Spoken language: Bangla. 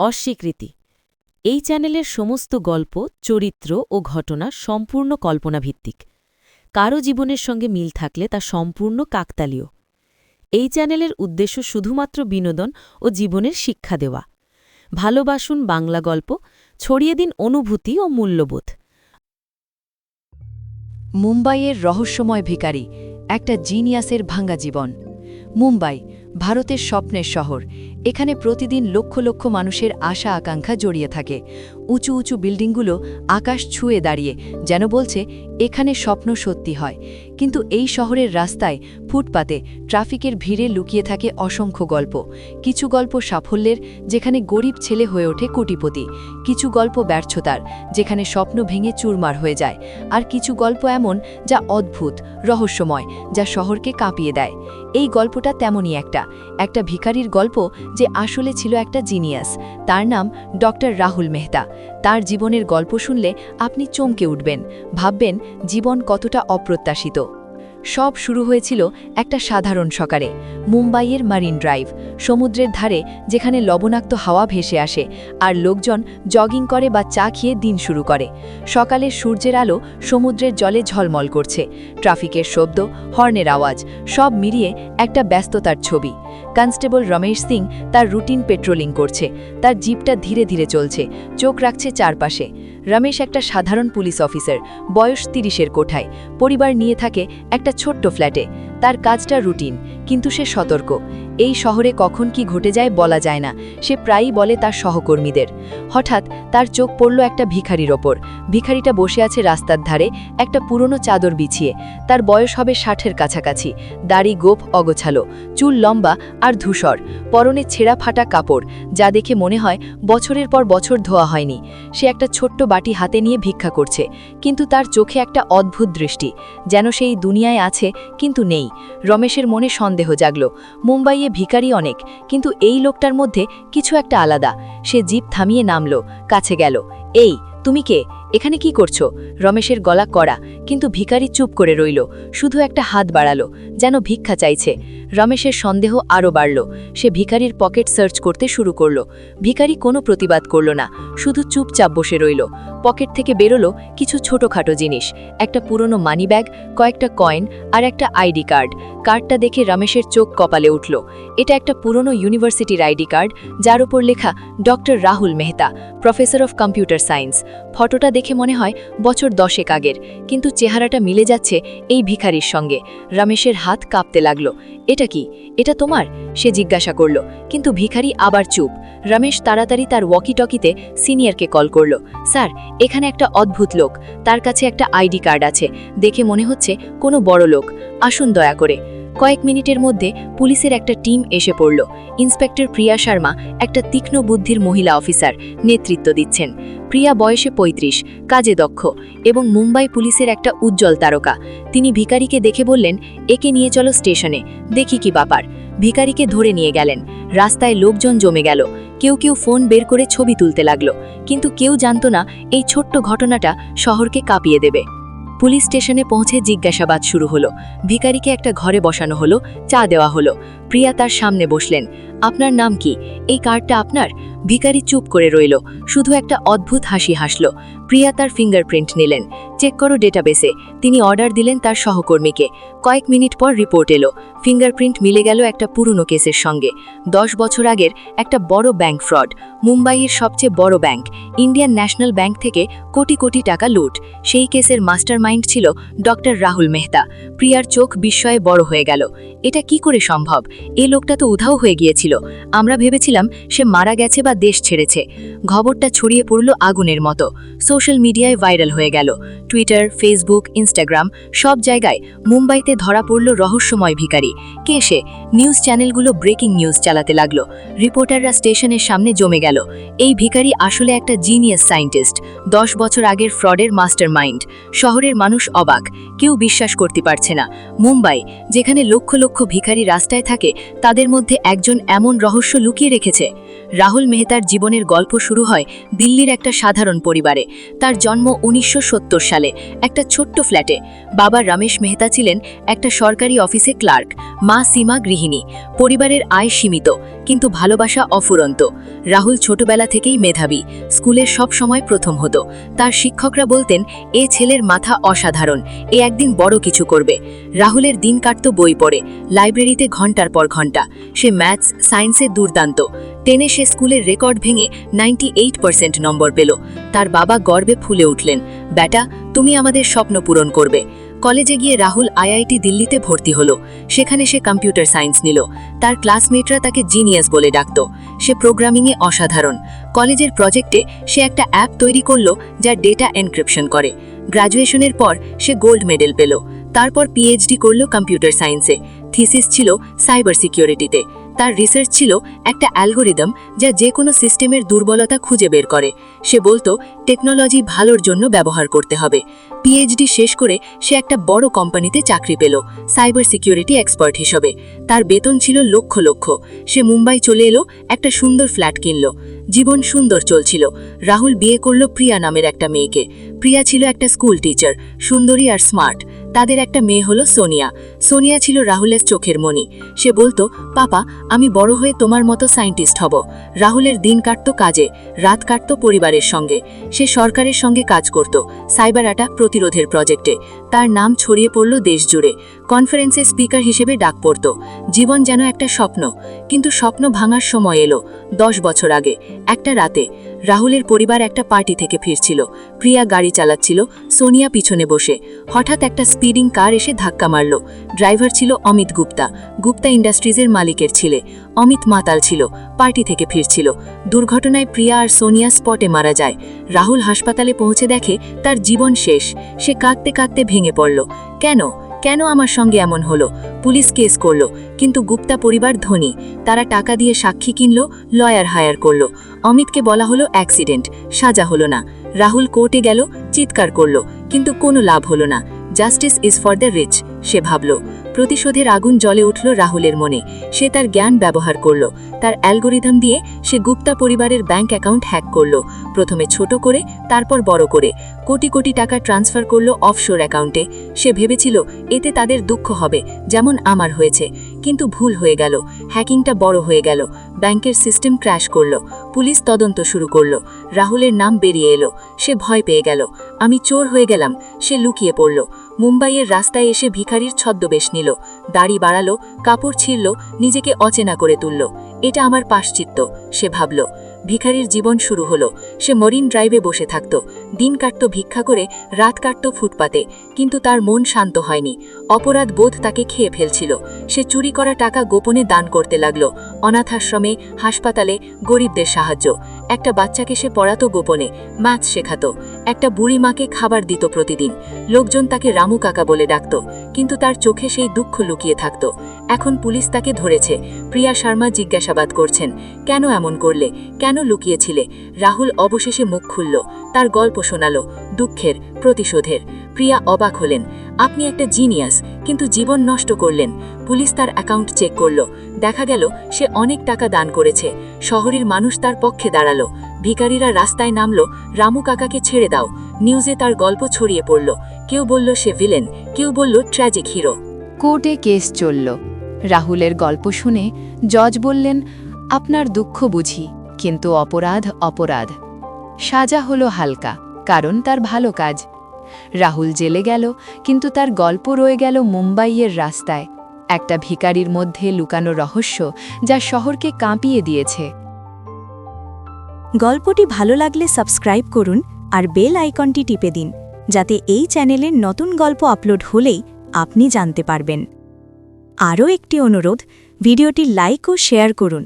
অস্বীকৃতি। এই চ্যানেলের সমস্ত গল্প, চরিত্র ও ঘটনা সম্পূর্ণ কল্পনাভিত্তিক। কারও জীবনের সঙ্গে মিল থাকলে তা সম্পূর্ণ কাকতালীয়। এই চ্যানেলের উদ্দেশ্য শুধুমাত্র বিনোদন ও জীবনের শিক্ষা দেওয়া। ভালোবাসুন বাংলা গল্প, ছড়িয়ে দিন অনুভূতি ও মূল্যবোধ। মুম্বাইয়ের রহস্যময় ভিখারি, একটা জিনিয়াসের ভাঙ্গা জীবন। মুম্বাই, ভারতের স্বপ্নের শহর এখানে প্রতিদিন লক্ষ লক্ষ মানুষের আশা আকাঙ্ক্ষা জড়িয়ে থাকে। উঁচু উঁচু বিল্ডিংগুলো আকাশ ছুঁয়ে দাঁড়িয়ে, যেন বলছে, এখানে স্বপ্ন সত্যি হয়। কিন্তু এই শহরের রাস্তায়, ফুটপাতে, ট্রাফিকের ভিড়ে লুকিয়ে থাকে অসংখ্য গল্প। কিছু গল্প সাফল্যের, যেখানে গরিব ছেলে হয়ে ওঠে কোটিপতি। কিছু গল্প ব্যর্থতার, যেখানে স্বপ্ন ভেঙে চুরমার হয়ে যায়। আর কিছু গল্প এমন, যা অদ্ভুত, রহস্যময়, যা শহরকে কাঁপিয়ে দেয়। এই গল্পটা তেমনই একটা। একটা ভিখারির গল্প যে আসলে ছিল একটা জিনিয়াস। তার নাম ডক্টর রাহুল মেহতা। তার জীবনের গল্প শুনলে আপনি চমকে উঠবেন ভাববেন জীবন কতটা অপ্রত্যাশিত। সব শুরু হয়েছিল একটা সাধারণ সকালে, মুম্বাইয়ের মারিন ড্রাইভ, সমুদ্রের ধারে যেখানে লবণাক্ত হাওয়া ভেসে আসে আর লোকজন জগিং করে বা চা খেয়ে দিন শুরু করে। সকালে সূর্যের আলো সমুদ্রের জলে ঝলমল করছে, ট্রাফিকের শব্দ, হর্নের আওয়াজ, সব মিলিয়ে একটা ব্যস্ততার ছবি। কনস্টেবল রমেশ সিং তার রুটিন পেট্রোলিং করছে, তার জিপটা ধীরে ধীরে চলছে, চোখ রাখছে চারপাশে। রমেশ একটা সাধারণ পুলিশ অফিসার, বয়স তিরিশের কোঠায়। পরিবার নিয়ে থাকে একটা ছোট্ট ফ্ল্যাটে। তার কাজটা রুটিন, কিন্তু সে সতর্ক। এই শহরে কখন কি ঘটে যায় বলা যায় না। সে প্রায়ই বলে তার সহকর্মীদের। হঠাৎ তার চোখ পড়ল একটা ভিখারির ওপর। ভিখারিটা বসে আছে রাস্তার ধারে, একটা পুরনো চাদর বিছিয়ে। তার বয়স হবে ষাটের কাছাকাছি। দাড়ি গোপ অগোছালো, চুল লম্বা আর ধূসর, পরনে ছেঁড়া ফাটা কাপড়, যা দেখে মনে হয় বছরের পর বছর ধোয়া হয়নি। সে একটা ছোট্ট বাটি হাতে নিয়ে ভিক্ষা করছে, কিন্তু তার চোখে একটা অদ্ভুত দৃষ্টি, যেন সেই দুনিয়ায় আছে কিন্তু নেই। রমেশের মনে সন্দেহ জাগল। মুম্বাইয়ে ভিখারি অনেক, কিন্তু এই লোকটার মধ্যে কিছু একটা আলাদা। সে জিপ থামিয়ে নামলো, কাছে গেল। এই, তুমি কে? এখানে কি করছ? রমেশের গলা কড়া, কিন্তু ভিখারি চুপ করে রইল। শুধু একটা হাত বাড়ালো, যেন ভিক্ষা চাইছে। রমেশের সন্দেহ আরও বাড়ল। সে ভিখারির পকেট সার্চ করতে শুরু করল। ভিখারি কোনো প্রতিবাদ করল না, শুধু চুপচাপ বসে রইল। পকেট থেকে বেরোলো কিছু ছোটখাটো জিনিস। একটা পুরনো মানি ব্যাগ কয়েকটা কয়েন আর একটা আইডি কার্ড কার্ডটা দেখে রমেশের চোখ কপালে উঠল। এটা একটা পুরনো ইউনিভার্সিটির আইডি কার্ড যার উপর লেখা doctor Rahul Mehta professor of computer science ফটোটা দেখে মনে হয় বছর দশেক আগের, কিন্তু চেহারাটা মিলে যাচ্ছে এই ভিখারির সঙ্গে। রমেশের হাত কাঁপতে লাগল। এটা কি? এটা তোমার? সে জিজ্ঞাসা করল। কিন্তু ভিখারি আবার চুপ। রমেশ তাড়াতাড়ি তার ওয়াকি টকিতে সিনিয়রকে কল করল। স্যার, এখানে একটা অদ্ভুত লোক। তার কাছে একটা আইডি কার্ড আছে। দেখে মনে হচ্ছে কোনো বড় লোক। আসুন দয়া করে। কয়েক মিনিটের মধ্যে পুলিশের একটা টিম এসে পড়ল। ইন্সপেক্টর প্রিয়া শর্মা, একটা তীক্ষ্ণ বুদ্ধির মহিলা অফিসার, নেতৃত্ব দিচ্ছেন। প্রিয়া বয়সে ৩৫ কাজে দক্ষ এবং মুম্বাই পুলিশের একটা উজ্জ্বল তারকা। তিনি ভিকারিকে দেখে বললেন, একে নিয়ে চলো স্টেশনে, দেখি কি ব্যাপার। ভিকারিকে ধরে নিয়ে গেলেন। রাস্তায় লোকজন জমে গেল। কেউ কেউ ফোন বের করে ছবি তুলতে লাগল। কিন্তু কেউ জানত না, এই ছোট্ট ঘটনাটা শহরকে কাঁপিয়ে দেবে। পুলিশ স্টেশনে পৌঁছে জিজ্ঞাসাবাদ শুরু হলো। ভিকারিকে একটা ঘরে বসানো হলো, চা দেওয়া হলো। প্রিয়া তার সামনে বসলেন। আপনার নাম কি? এই কার্ডটা আপনার? ভিকারি চুপ করে রইল। শুধু একটা অদ্ভুত হাসি হাসল। প্রিয়া তার ফিঙ্গারপ্রিন্ট নিলেন। চেক করো ডেটাবেসে তিনি অর্ডার দিলেন তার সহকর্মীকে। কয়েক মিনিট পর রিপোর্ট এলো। ফিঙ্গারপ্রিন্ট মিলে গেল একটা পুরনো কেসের সঙ্গে। দশ বছর আগের একটা বড় ব্যাংক ফ্রড মুম্বাইয়ের সবচেয়ে বড় ব্যাংক ইন্ডিয়ান ন্যাশনাল ব্যাংক থেকে কোটি কোটি টাকা লুট। সেই কেসের মাস্টারমাইন্ড ছিল ডক্টর রাহুল মেহতা। প্রিয়ার চোখ বিস্ময়ে বড় হয়ে গেল। এটা কি করে সম্ভব? এ লোকটা তো উধাও হয়ে গিয়েছিল। আমরা ভেবেছিলাম সে মারা গেছে বা দেশ ছেড়েছে। খবরটা ছড়িয়ে পড়ল আগুনের মতো। সোশ্যাল মিডিয়ায় ভাইরাল হয়ে গেল। টুইটার, ফেসবুক, ইনস্টাগ্রাম সব জায়গায় মুম্বাইতে ধরা পড়ল রহস্যময় ভিখারি। কে সে? নিউজ চ্যানেলগুলো ব্রেকিং নিউজ চালাতে লাগল। রিপোর্টাররা স্টেশনের সামনে জমে গেল। এই ভিখারি আসলে একটা জিনিয়াস সায়েন্টিস্ট, দশ বছর আগের ফ্রডের মাস্টার মাইন্ড শহরের মানুষ অবাক, কেউ বিশ্বাস করতে পারছে না। মুম্বাই, যেখানে লক্ষ লক্ষ ভিখারি রাস্তায় থাকে, তাদের মধ্যে একজন এমন রহস্য লুকিয়ে রেখেছে। রাহুল মেহতার জীবনের গল্প শুরু হয় দিল্লির একটা সাধারণ পরিবারে। তার জন্ম উনিশশো সত্তর সালে, একটা ছোট্ট ফ্ল্যাটে। বাবা রমেশ মেহতা ছিলেন একটা সরকারি অফিসে ক্লার্ক, মা সীমা গৃহিণী। পরিবারের আয় সীমিত, কিন্তু ভালোবাসা অফুরন্ত। রাহুল ছোটবেলা থেকেই মেধাবী স্কুলের সব সময় প্রথম হতো। তার শিক্ষকরা বলতেন, এ ছেলের মাথা অসাধারণ, এ একদিন বড় কিছু করবে। রাহুলের দিন কাটত বই পড়ে, লাইব্রেরিতে ঘণ্টার পর ঘণ্টা। সে ম্যাথস সায়েন্সে দুর্দান্ত। টেনে সে স্কুলের রেকর্ড ভেঙে নাইনটি এইট পার্সেন্ট নম্বর পেল। তার বাবা গর্বে ফুলে উঠলেন, ব্যাটা, তুমি আমাদের স্বপ্ন পূরণ করবে। কলেজে গিয়ে রাহুল আইআইটি দিল্লিতে ভর্তি হলো। সেখানে সে কম্পিউটার সায়েন্স নিল। তার ক্লাসমেটরা তাকে জিনিয়াস বলে ডাকত। সে প্রোগ্রামিংয়ে অসাধারণ। কলেজের প্রজেক্টে সে একটা অ্যাপ তৈরি করল যা ডেটা এনক্রিপশন করে। গ্রাজুয়েশনের পর সে গোল্ড মেডেল পেল। তারপর পিএইচডি করল কম্পিউটার সায়েন্সে। থিসিস ছিল সাইবার সিকিউরিটিতে। তার রিসার্চ ছিল একটা অ্যালগোরিদম যা যে কোনো সিস্টেমের দুর্বলতা খুঁজে বের করে। সে বলতো, টেকনোলজি ভালোর জন্য ব্যবহার করতে হবে। পিএইচডি শেষ করে সে একটা বড় কোম্পানিতে চাকরি পেল সাইবার সিকিউরিটি এক্সপার্ট হিসেবে। তার বেতন ছিল লক্ষ লক্ষ। সে মুম্বাই চলে এলো, একটা সুন্দর ফ্ল্যাট কিনল। জীবন সুন্দর চলছিল। রাহুল বিয়ে করল প্রিয়া নামের একটা মেয়েকে। প্রিয়া ছিল একটা স্কুল টিচার সুন্দরী আর স্মার্ট তাদের একটা মেয়ে হলো সোনিয়া। সোনিয়া ছিল রাহুলের চোখের মণি। সে বলতো, পাপা, আমি বড় হয়ে তোমার মতো সায়েন্টিস্ট হব। রাহুলের দিন কাটত কাজে, রাত কাটত পরিবারের সঙ্গে। সে সরকারের সঙ্গে কাজ করত, সাইবার অ্যাটাক প্রতিরোধের প্রজেক্টে। তার নাম ছড়িয়ে পড়ল দেশ জুড়ে কনফারেন্সে স্পিকার হিসেবে ডাক পড়ত। জীবন যেন একটা স্বপ্ন। কিন্তু স্বপ্ন ভাঙার সময় এলো, দশ বছর আগে, একটা রাতে। রাহুলের পরিবার একটা পার্টি থেকে ফিরছিল। প্রিয়া গাড়ি চালাচ্ছিল, সোনিয়া পিছনে বসে। হঠাৎ একটা স্পিডিং কার এসে ধাক্কা মারল। ড্রাইভার ছিল অমিত গুপ্তা গুপ্তা ইন্ডাস্ট্রিজের মালিকের ছিলে। অমিত মাতাল ছিল, পার্টি থেকে ফিরছিল। দুর্ঘটনায় প্রিয়া আর সোনিয়া স্পটে মারা যায়। রাহুল হাসপাতালে পৌঁছে দেখে তার জীবন শেষ। সে কাঁদতে কাঁদতে ভেঙে পড়ল। কেন? কেন আমার সঙ্গে এমন হলো? পুলিশ কেস করল, কিন্তু গুপ্তা পরিবার ধনী। তারা টাকা দিয়ে সাক্ষী কিনল, লয়ার হায়ার করল। অমিতকে বলা হলো অ্যাক্সিডেন্ট, সাজা হলো না। রাহুল কোর্টে গেল, চিৎকার করল, কিন্তু কোনো লাভ হলো না। Justice is for the rich, সে ভাবল। প্রতিশোধের আগুন জলে উঠল রাহুলের মনে। সে তার জ্ঞান ব্যবহার করল। তার অ্যালগোরিদম দিয়ে সে গুপ্তা পরিবারের ব্যাংক অ্যাকাউন্ট হ্যাক করল। প্রথমে ছোট করে, তারপর বড় করে। কোটি কোটি টাকা ট্রান্সফার করল অফশোর অ্যাকাউন্টে। সে ভেবেছিল, এতে তাদের দুঃখ হবে, যেমন আমার হয়েছে। কিন্তু ভুল হয়ে গেল। হ্যাকিংটা বড় হয়ে গেল। ব্যাংকের সিস্টেম ক্র্যাশ করল, পুলিশ তদন্ত শুরু করল। রাহুলের নাম বেরিয়ে এলো, সে ভয় পেয়ে গেল। আমি চোর হয়ে গেলাম, সে লুকিয়ে পড়ল। মুম্বাইয়ের রাস্তায় এসে ভিখারির ছদ্মবেশ নিল, দাড়ি বাড়ালো, কাপড় ছিঁড়ল, নিজেকে অচেনা করে তুলল। এটা আমার পাশ্চিত্য, সে ভাবল। ভিখারির জীবন শুরু হলো, সে মরিন ড্রাইভে বসে থাকত। দিন কাটত ভিক্ষা করে, রাত কাটত ফুটপাতে, কিন্তু তার মন শান্ত হয়নি। অপরাধ বোধ তাকে খেয়ে ফেলছিল। সে চুরি করা টাকা গোপনে দান করতে লাগল। অনাথাশ্রমে, হাসপাতালে, গরিবদের সাহায্য। একটা বাচ্চাকে সে পড়াতো গোপনে ম্যাথ শেখাতো। একটা বুড়ি মাকে খাবার দিত প্রতিদিন। লোকজন তাকে রামু কাকা বলে ডাকত, কিন্তু তার চোখে সেই দুঃখ লুকিয়ে থাকত। এখন পুলিশ তাকে ধরেছে। প্রিয়া শর্মা জিজ্ঞাসাবাদ করছেন, কেন এমন করলে? কেন লুকিয়েছিলে? রাহুল অবশেষে মুখ খুলল, তার গল্প শোনালো, দুঃখের, প্রতিশোধের। প্রিয়া অবাক হলেন, আপনি একটা জিনিয়াস, কিন্তু জীবন নষ্ট করলেন। পুলিশ তার অ্যাকাউন্ট চেক করল, দেখা গেল সে অনেক টাকা দান করেছে। শহরের মানুষ তার পক্ষে দাঁড়াল ভিকারীরা রাস্তায় নামল, রামু কাকাকে ছেড়ে দাও। নিউজে তার গল্প ছড়িয়ে পড়ল, কেউ বলল সে ভিলেন, কেউ বলল ট্র্যাজিক হিরো। কোর্টে কেস চলল। রাহুলের গল্প শুনে জজ বললেন, আপনার দুঃখ বুঝি, কিন্তু অপরাধ অপরাধ। সাজা হলো হালকা, কারণ তার ভালো কাজ। রাহুল জেলে গেল, কিন্তু তার গল্প রয়ে গেল মুম্বাইয়ের রাস্তায়। একটা ভিকারির মধ্যে লুকানো রহস্য যা শহরকে কাঁপিয়ে দিয়েছে। গল্পটি ভালো লাগলে সাবস্ক্রাইব করুন আর বেল আইকনটি টিপে দিন, যাতে এই চ্যানেলের নতুন গল্প আপলোড হলেই আপনি জানতে পারবেন। আরও একটি অনুরোধ ভিডিওটি লাইক ও শেয়ার করুন।